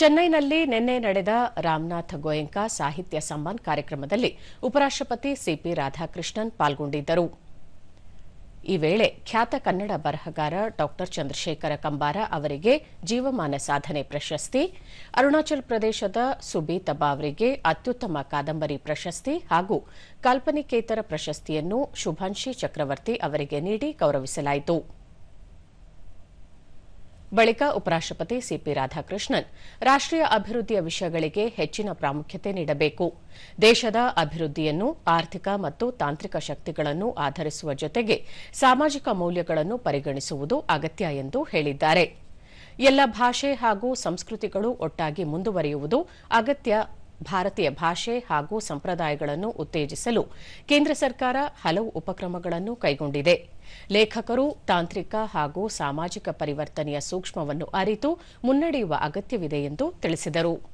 ಚೆನ್ನೈನಲ್ಲಿ ನಿನ್ನೆ ನಡೆದ ರಾಮನಾಥ್ ಗೋಯಂಕ ಸಾಹಿತ್ಯ ಸಮ್ಮಾನ್ ಕಾರ್ಯಕ್ರಮದಲ್ಲಿ ಉಪರಾಷ್ಟಪತಿ ಸಿಪಿ ರಾಧಾಕೃಷ್ಣನ್ ಪಾಲ್ಗೊಂಡಿದ್ದರು. ಈ ವೇಳೆ ಖ್ಯಾತ ಕನ್ನಡ ಬರಹಗಾರ ಡಾ ಚಂದ್ರಶೇಖರ ಕಂಬಾರ ಅವರಿಗೆ ಜೀವಮಾನ ಸಾಧನೆ ಪ್ರಶಸ್ತಿ, ಅರುಣಾಚಲ ಪ್ರದೇಶದ ಸುಬಿ ತಬಾ ಅವರಿಗೆ ಅತ್ಯುತ್ತಮ ಕಾದಂಬರಿ ಪ್ರಶಸ್ತಿ ಹಾಗೂ ಕಾಲ್ಪನಿಕೇತರ ಪ್ರಶಸ್ತಿಯನ್ನು ಶುಭಾಂಶಿ ಚಕ್ರವರ್ತಿ ಅವರಿಗೆ ನೀಡಿ ಗೌರವಿಸಲಾಯಿತು. ಬಳಿಕ ಉಪರಾಷ್ಟಪತಿ ಸಿಪಿ ರಾಧಾಕೃಷ್ಣನ್ ರಾಷ್ಟೀಯ ಅಭಿವೃದ್ಧಿಯ ವಿಷಯಗಳಿಗೆ ಹೆಚ್ಚಿನ ಪ್ರಾಮುಖ್ಯತೆ ನೀಡಬೇಕು. ದೇಶದ ಅಭಿವೃದ್ಧಿಯನ್ನು, ಆರ್ಥಿಕ ಮತ್ತು ತಾಂತ್ರಿಕ ಶಕ್ತಿಗಳನ್ನು ಆಧರಿಸುವ ಜೊತೆಗೆ ಸಾಮಾಜಿಕ ಮೌಲ್ಯಗಳನ್ನು ಪರಿಗಣಿಸುವುದು ಅಗತ್ಯ ಎಂದು ಹೇಳಿದ್ದಾರೆ. ಎಲ್ಲ ಭಾಷೆ ಹಾಗೂ ಸಂಸ್ಕೃತಿಗಳು ಒಟ್ಟಾಗಿ ಮುಂದುವರಿಯುವುದು ಅಗತ್ಯ ಭಾರತೀಯ ಭಾಷೆ ಹಾಗೂ ಸಂಪ್ರದಾಯಗಳನ್ನು ಉತ್ತೇಜಿಸಲು ಕೇಂದ್ರ ಸರ್ಕಾರ ಹಲವು ಉಪಕ್ರಮಗಳನ್ನು ಕೈಗೊಂಡಿದೆ. ಲೇಖಕರು ತಾಂತ್ರಿಕ ಹಾಗೂ ಸಾಮಾಜಿಕ ಪರಿವರ್ತನೆಯ ಸೂಕ್ಷ್ಮವನ್ನು ಅರಿತು ಮುನ್ನಡೆಯುವ ಅಗತ್ಯವಿದೆ ಎಂದು ತಿಳಿಸಿದರು.